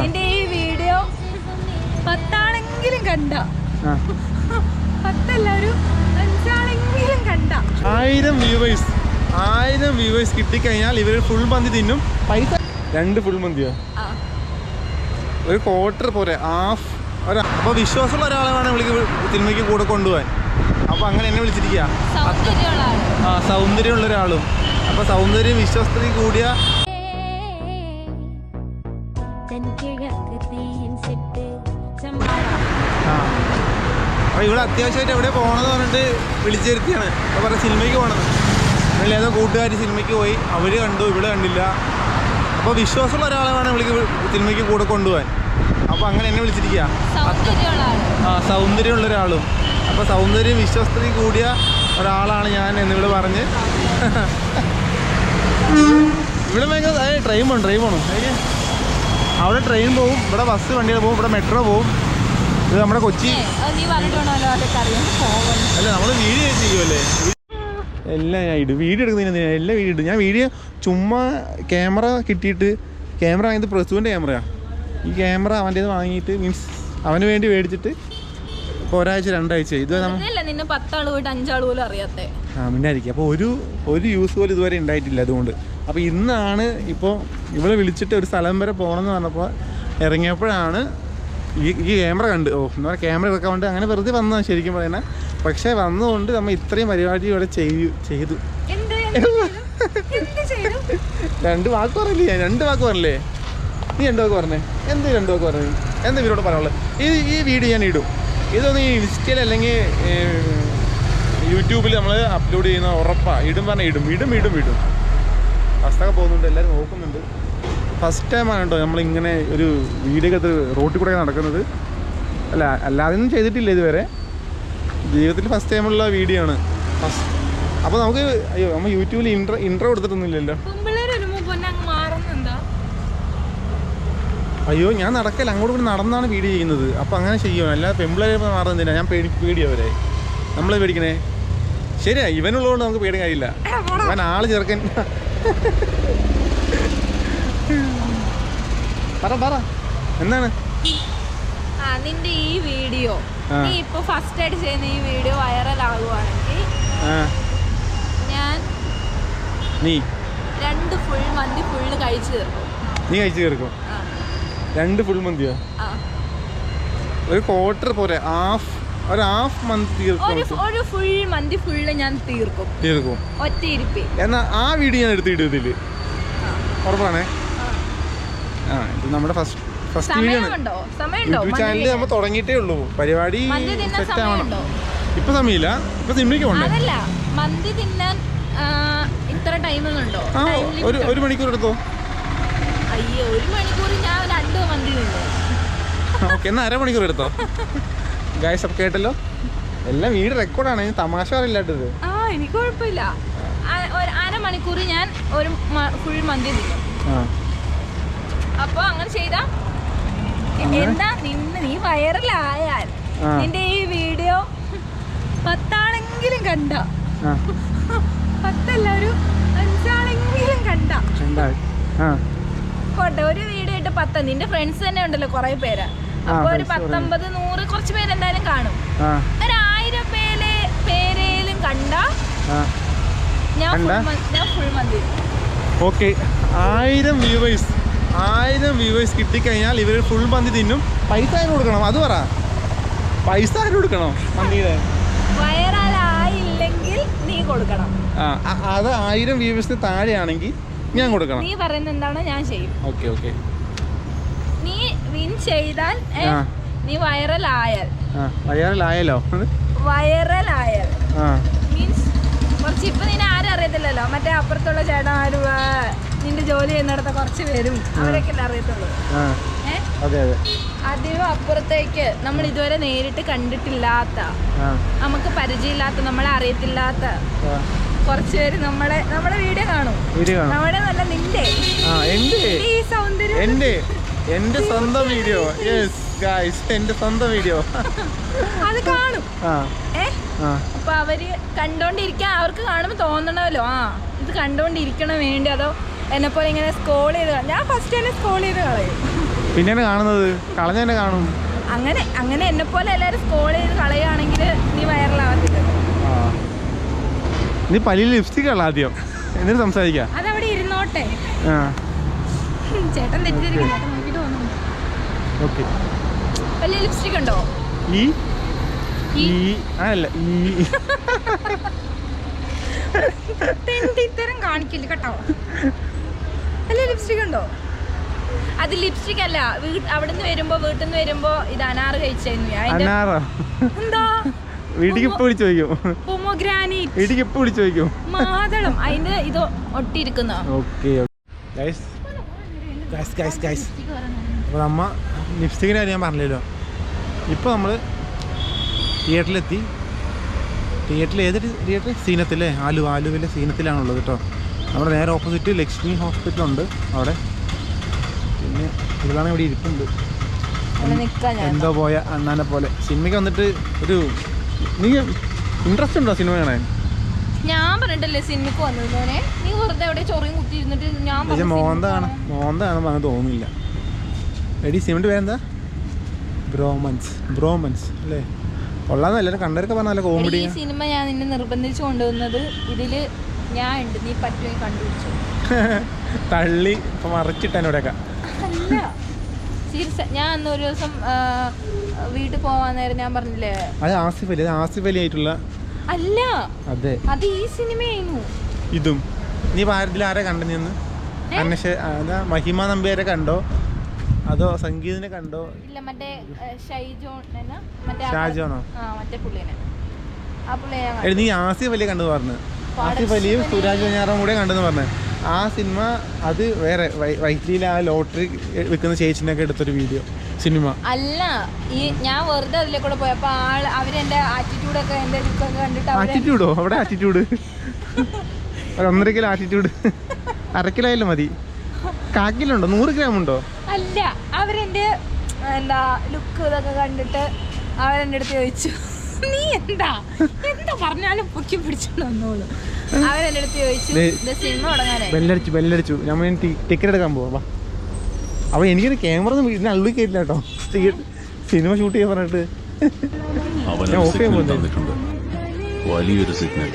നിന്റെ ഈ വീഡിയോ പത്താണെങ്കിലും കണ്ട. പത്തല്ല ഒരു അഞ്ചാണെങ്കിലും കണ്ട. ആയിരം വ്യൂവേഴ്സ് ആയിരം വ്യൂവേഴ്സ് കിട്ടിക്കഴിഞ്ഞാൽ ഇവർ ഫുൾ മന്തി തിന്നും. പൈസ രണ്ട് ഫുൾ മന്തിയോ. ഒരു ക്വാർട്ടർ പോരെ ഹാഫ് ഒരു അപ്പോൾ വിശ്വാസമുള്ള ഒരാളെ വേണം വിളിക്ക് സിനിമയ്ക്ക് കൂടെ കൊണ്ടുപോകാൻ. അപ്പോൾ അങ്ങനെ എന്നെ വിളിച്ചിരിക്കുക ആ സൗന്ദര്യമുള്ള ഒരാളും. അപ്പോൾ സൗന്ദര്യം വിശ്വാസത്തിൽ കൂടിയ അപ്പോൾ ഇവിടെ അത്യാവശ്യമായിട്ട് എവിടെ പോകണമെന്ന് പറഞ്ഞിട്ട് വിളിച്ചിരുത്തിയാണ് അപ്പോൾ പറഞ്ഞ സിനിമയ്ക്ക് പോകണം അല്ലെങ്കിൽ ഏതോ കൂട്ടുകാർ സിനിമയ്ക്ക് പോയി? അവർ കണ്ടു ഇവിടെ കണ്ടില്ല. അപ്പോൾ വിശ്വാസമുള്ള ഒരാളെ വേണം വിളിക്ക് സിനിമയ്ക്ക് കൂടെ കൊണ്ടുപോകാൻ. അപ്പോൾ അങ്ങനെ എന്നെ വിളിച്ചിരിക്കുക ആ സൗന്ദര്യമുള്ള ഒരാളും. അപ്പോൾ സൗന്ദര്യം വിശ്വസ്തത കൂടിയ ഒരാളാണ് ഞാൻ എന്നിവിടെ പറഞ്ഞ്. ഇവിടെ ഭയങ്കര ട്രെയിൻ പോകണം ട്രെയിൻ പോകണം അവിടെ ട്രെയിൻ പോവും ഇവിടെ ബസ് വണ്ടികൾ പോവും ഇവിടെ മെട്രോ പോവും. ഇത് നമ്മുടെ കൊച്ചി. അല്ല നമ്മൾ വീഡിയോ ചെയ്യുമല്ലേ എല്ലാം ഞാൻ ഇടും. വീഡിയോ എടുക്കുന്നതിന് എല്ലാം വീഡിയോ ഇടും. ഞാൻ വീഡിയോ ചുമ്മാ ക്യാമറ കിട്ടിയിട്ട് ക്യാമറ വാങ്ങിയത് പ്രസുവിന്റെ ക്യാമറയാണ് ഈ ക്യാമറ അവന്റെ വാങ്ങിയിട്ട് മീൻസ് അവന് വേണ്ടി മേടിച്ചിട്ട് ഇപ്പോൾ ഒരാഴ്ച രണ്ടാഴ്ച ഇത് നിന്നെ പത്താൾ പോയിട്ട് അഞ്ചാൾ പോലും അറിയാത്തേ. ആ മിണ്ടായിരിക്കും അപ്പോൾ ഒരു ഒരു യൂസ് പോലും ഇതുവരെ ഉണ്ടായിട്ടില്ല അതുകൊണ്ട്. അപ്പോൾ ഇന്നാണ് ഇപ്പോൾ ഇവിടെ വിളിച്ചിട്ട് ഒരു സ്ഥലം വരെ പോകണമെന്ന് പറഞ്ഞപ്പോൾ ഇറങ്ങിയപ്പോഴാണ് ഈ ഈ ക്യാമറ കണ്ട് ഓ എന്ന് പറയുക ക്യാമറ എടുക്കാൻ കൊണ്ട് അങ്ങനെ വെറുതെ വന്നതാണ് ശരിക്കും പറയുന്നത് പക്ഷേ വന്നുകൊണ്ട് നമ്മൾ ഇത്രയും പരിപാടി ഇവിടെ ചെയ്തു. ചെയ്തു? രണ്ട് വാക്ക് പറഞ്ഞില്ലേ? ഞാൻ രണ്ട് വാക്ക് പറഞ്ഞില്ലേ? നീ രണ്ട് വാക്ക് പറഞ്ഞേ. എന്ത് രണ്ട് വാക്ക് പറഞ്ഞു? എന്ത് ഇവരോട് പറയാനുള്ളത് ഈ ഈ വീഡിയോ ഞാൻ ഇടും. ഇതൊന്ന് ഈ ഇൻസ്റ്റയിൽ അല്ലെങ്കിൽ യൂട്യൂബിൽ നമ്മൾ അപ്ലോഡ് ചെയ്യുന്ന ഉറപ്പാണ് ഇടും പറഞ്ഞാൽ ഇടും. ഇടും ഇടും ഇടും. ഫസ്റ്റൊക്കെ പോകുന്നുണ്ട് എല്ലാവരും നോക്കുന്നുണ്ട്. ഫസ്റ്റ് ടൈം ടൈമാണ് കേട്ടോ നമ്മളിങ്ങനെ ഒരു വീഡിയോ ഒക്കെ റോട്ടിൽ കൂടെ നടക്കുന്നത്. അല്ല അല്ലാതെ ഒന്നും ചെയ്തിട്ടില്ല ഇതുവരെ. ജീവിതത്തിൽ ഫസ്റ്റ് ടൈമുള്ള വീഡിയോ ആണ്. ഫസ്റ്റ് അപ്പോൾ നമുക്ക് അയ്യോ നമ്മൾ യൂട്യൂബിൽ ഇൻട്രോ ഇൻട്രോ കൊടുത്തിട്ടൊന്നുമില്ലല്ലോ. അയ്യോ ഞാൻ നടക്കല്ല. അങ്ങോട്ട് കൂടി നടന്നാണ് വീഡിയോ ചെയ്യുന്നത്. അപ്പോൾ അങ്ങനെ ചെയ്യും അല്ലാതെ പെമ്പിളരെ മാറുന്നില്ല ഞാൻ പേടി പേടിയോ അവരെ. നമ്മളെ പേടിക്കണേ? ശരിയാ ഇവനുള്ളതുകൊണ്ട് നമുക്ക് പേടി. കഴിയില്ല അവൻ ആൾ ചെറുക്കൻ. പറ പറ. എന്താണ്? നിന്റെ ഈ വീഡിയോ. നീ ഇപ്പൊ ഫസ്റ്റ് ആയിട്ട് ചെയ്യുന്ന ഈ വീഡിയോ വൈറൽ ആകുവാണെങ്കിൽ ഞാൻ നീ. രണ്ട് ഫുൾ മന്തി ഫുള്ള് കഴിച്ചു തീർക്കും. നീ കഴിച്ചു തീർക്കും. രണ്ട് ഫുൾ മന്തിയോ? ഒരു ക്വാർട്ടർ പോരെ. ഹാഫ് ഒരു ഹാഫ് മന്ത് ഒരു തീർക്കും ഒരു ഫുൾ മന്തി ഫുള്ള് ഞാൻ തീർക്കും. തീർക്കും. ഒറ്റ ഇരിപ്പി എന്നാ ആ വീഡിയോ ഞാൻ എടുത്തിട്ട് ഇതിൽ ഉറപ്പാണേ? ആ. ഇത് നമ്മുടെ ഫസ്റ്റ് ഫസ്റ്റ് വീഡിയോ യൂട്യൂബ് നമ്മൾ തുടങ്ങിയിട്ടേ ഉള്ളൂ. പരിപാടി സെറ്റ് ആവണം. ഇപ്പൊ സമയമില്ല. ഇപ്പൊ പോണ്ടേ? അതല്ല. മന്തി തിന്നാൻ ഇത്ര ഒരു ഒരു മണിക്കൂർ എടുത്തോ? അയ്യോ ഒരു മണിക്കൂർ ഞാൻ രണ്ട് മന്തി ഓക്കെ. എന്നാ അരമണിക്കൂർ എടുത്തോ? ഗായ്സ് ഒക്കെ കേട്ടല്ലോ? എല്ലാം വീട് റെക്കോർഡാണ് തമാശ അറിയില്ലാട്ടത് ആ എനിക്ക് കുഴപ്പമില്ല. ഒരു അര മണിക്കൂർ ഞാൻ ഒരു ഫുൾ മന്തി ആ. അപ്പൊ അങ്ങനെ ചെയ്താ? എന്താ നിന്ന് നീ വൈറലായാൽ. നിന്റെ ഈ വീഡിയോ പത്താണെങ്കിലും കണ്ട. പത്തല്ല ഒരു അഞ്ചാണെങ്കിലും കണ്ട. കോട്ടെ ഒരു വീഡിയോ ഇട്ട് പത്ത്. നിന്റെ ഫ്രണ്ട്സ് തന്നെ ഉണ്ടല്ലോ കുറെ പേര്. അപ്പൊ ഒരു പത്തൊമ്പത് നൂറ് കുറച്ച് പേരെന്തായാലും കാണും. ഒരായിരം ഒരു ആയിരം പേര് പേരേലും കണ്ട ഞാൻ ഫുൾ മന്തി ഓക്കെ. ആയിരം വ്യൂവേഴ്സ് ആയിരം വ്യൂവേഴ്സ് കിട്ടിക്കഴിഞ്ഞാൽ ഇവർ ഫുൾ മന്തി തിന്നും. പൈസ ആരും കൊടുക്കണം. അത് പറ. പൈസ ആരും കൊടുക്കണം മന്തിയുടെ? വയറാലായില്ലെങ്കിൽ നീ കൊടുക്കണം. ആ അത് ആയിരം വ്യൂവേഴ്സിന് താഴെയാണെങ്കിൽ ഞാൻ കൊടുക്കണം. നീ പറയുന്ന എന്താണോ? ഞാൻ ചെയ്യും. Okay okay. നീ വിൻ ചെയ്താൽ ഏ, വൈറൽ ആയാൽ വൈറൽ ആയാലോ വൈറൽ ആയാൽ മീൻസ് കുറച്ച് ഇപ്പൊ നിന്നെ ആരും അറിയത്തില്ലല്ലോ. മറ്റേ അപ്പുറത്തുള്ള ചേട്ടന്മാര് നിന്റെ ജോലി ചെയ്യുന്നിടത്ത കുറച്ച് പേരും അവരൊക്കെ അറിയത്തുള്ളൂ. ആ. അതെ അതെ. അതിനും അപ്പുറത്തേക്ക് നമ്മൾ ഇതുവരെ നേരിട്ട് കണ്ടിട്ടില്ലാത്ത നമുക്ക് പരിചയമില്ലാത്ത നമ്മളെ അറിയത്തില്ലാത്ത കുറച്ചുപേര് കുറച്ച് പേര് നമ്മളെ നമ്മളെ വീഡിയോ കാണും. നമ്മുടെ നല്ല നിന്റെ. ഈ സൗന്ദര്യം. എന്റെ. സ്വന്തം വീഡിയോ. യെസ് ഗായ്സ് എന്റെ സ്വന്തം വീഡിയോ അത് കാണും. അപ്പൊ അവർ കണ്ടോണ്ടിരിക്കാൻ അവർക്ക് കാണുമ്പോ തോന്നണമല്ലോ. ആ ഇത് കണ്ടോണ്ടിരിക്കണം വേണ്ടി. അതോ എന്നെ പോലെ ഇങ്ങനെ സ്കോൾ ചെയ്ത് ഞാൻ ഫസ്റ്റ് തന്നെ സ്കോൾ ചെയ്ത് കളയും. പിന്നെ കാണുന്നത്? കളഞ്ഞ തന്നെ കാണും. അങ്ങനെ അങ്ങനെ എന്നെ പോലെ എല്ലാരും സ്കോൾ ചെയ്ത് കളയുകയാണെങ്കിൽ നീ വൈറലാവത്തില്ല നീ പല്ലിൽ ലിപ്സ്റ്റിക് ഉള്ള ആദ്യം. എന്നിട്ട് സംസാരിക്കാം. അതവിടെ ഇരുന്നോട്ടെ. ചേട്ടൻ തെറ്റിദ്ധരിക്കും ചേട്ടൻ നോക്കിയിട്ട് തോന്നുന്നു ഓക്കെ. വലിയ ലിപ്സ്റ്റിക് ഉണ്ടോ? ഈ? ഈ? അല്ല ഈ. ഇത്തരം കാണിക്കില്ല കേട്ടോ. വലിയ ലിപ്സ്റ്റിക് ഉണ്ടോ? അത് ലിപ്സ്റ്റിക് അല്ല അവിടുന്ന് വരുമ്പോ വീട്ടിൽ നിന്ന് വരുമ്പോ ഇത് അനാറ് കഴിച്ചായിരുന്നു എന്താ? വീട്ടിക്ക് എപ്പോൾ വിളിച്ചു ചോദിക്കും. പൊമോഗ്രാനൈറ്റ്. വീട്ടിക്ക് എപ്പോൾ വിളിച്ചു ചോദിക്കും. മാതളം അതിന്റെ ഇത് ഒട്ടിയിരിക്കുന്ന okay guys guys guys guys നമ്മ ലിപ്സ്റ്റിക്കിന്റെ കാര്യം ഞാൻ പറഞ്ഞല്ലോ ഇപ്പോൾ നമ്മൾ തിയേറ്ററിലെത്തി. തിയേറ്ററിൽ ഏത് തിയേറ്റർ? സീനത്തിലേ ആലു ആലുവിലെ സീനത്തിലാണുള്ളത് കേട്ടോ. നമ്മുടെ നേരെ ഓപ്പോസിറ്റ് ലക്ഷ്മി ഹോസ്പിറ്റലുണ്ട് അവിടെ. പിന്നെ ഇതാണ് ഇവിടെ ഇരിപ്പുണ്ട്. എന്തോ പോയ അണ്ണാനെ പോലെ. സിനിമയ്ക്ക് വന്നിട്ട് ഒരു നീ ഇൻട്രസ്റ്റ് ഉണ്ടോ സിനിമ കാണാൻ? ഞാൻ പറഞ്ഞിട്ടല്ലേ സിനിമക്ക് വന്നത് നീ വെറുതെ അവിടെ ചൊറിയും കുത്തി ഇരുന്നിട്ട് ഞാൻ മോന്താണ് മോന്താണ് പറഞ്ഞ് തോന്നുന്നില്ല. എടി സിമെന്റ് പേരെന്താ? ബ്രോമൻസ്. ബ്രോമൻസ് അല്ലേ? കൊള്ളാന്ന് എല്ലാവരും കണ്ടവരൊക്കെ പറഞ്ഞ നല്ല കോമഡി ഈ സിനിമ ഞാൻ നിന്നെ നിർബന്ധിച്ചു കൊണ്ടുവന്നത് ഇതിൽ ഞാൻ ഉണ്ട് നീ പറ്റുമെങ്കിൽ കണ്ടുപിടിച്ചു. തള്ളി ഇപ്പൊ മറിച്ചിട്ടാണ് ഇവിടെയൊക്കെ. സീരിയസ് ഞാൻ അന്ന് ഒരു ദിവസം വീട്ടിൽ പോവാൻ നേരം ഞാൻ പറഞ്ഞില്ലേ? അത് ആസിഫ് അലി അത് ആസിഫ് അലി ആയിട്ടുള്ള അല്ല. അതെ. അത് ഈ സിനിമയായിരുന്നു. ഇതും. നീ ഭാരതിൽ ആരെ കണ്ടെന്ന് അന്വേഷ മഹിമ നമ്പിയാരെ കണ്ടോ? അതോ സംഗീതിനെ കണ്ടോ? ഇല്ല മറ്റേ ഷൈജോൺ? മറ്റേ ഷാജോണോ? ആ മറ്റേ പുള്ളിനെ. ആ പുള്ളിയെ ഞാൻ എടി നീ ആസിഫ് അലി കണ്ടു പറഞ്ഞു. ആസിഫ് അലിയും സുരാജ് വെഞ്ഞാറും കൂടെ കണ്ടെന്ന് പറഞ്ഞു. ആ സിനിമ അത് വേറെ വൈ- വൈറ്റിലിയിൽ ആ ലോട്ടറി വിൽക്കുന്ന ചേച്ചിനൊക്കെ എടുത്തൊരു വീഡിയോ സിനിമ. അല്ല ഈ ഞാൻ വെറുതെ അതിലെ കൂടെ ആൾ ആൾ അവരെന്റെ ആറ്റിറ്റ്യൂഡൊക്കെ എന്റെ ലുക്കൊക്കെ കണ്ടിട്ട് ആറ്റിറ്റ്യൂഡോ അവിടെ ആറ്റിറ്റ്യൂഡ് ഒന്നര കിലോ ആറ്റിറ്റ്യൂഡ് അര കിലോ ആയാലും മതി. കാക്കിലുണ്ടോ? നൂറ് ഗ്രാം ഉണ്ടോ അല്ല അവരെന്റെ എന്താ ലുക്ക് ഇതൊക്കെ കണ്ടിട്ട് അവരെന്റെ അടുത്ത് ചോദിച്ചു. നീ എന്താ? എന്താ പറഞ്ഞാലും പൊക്കി പിടിച്ചോണ്ട് വന്നോളൂ അവരെന്റെ അടുത്ത് ചോദിച്ചു ദേ. ഇത് സിനിമ തുടങ്ങാനായി? ബെല്ലടിച്ചു ബെല്ലടിച്ചു. നമ്മൾ ടിക്കറ്റ് എടുക്കാൻ പോവാ എനിക്കൊരു ക്യാമറ ഒന്നും കേട്ടോ. സിനിമ ഷൂട്ട് ചെയ്യാൻ പറഞ്ഞിട്ട്. ഞാൻ ഓക്കെ വലിയൊരു സിഗ്നൽ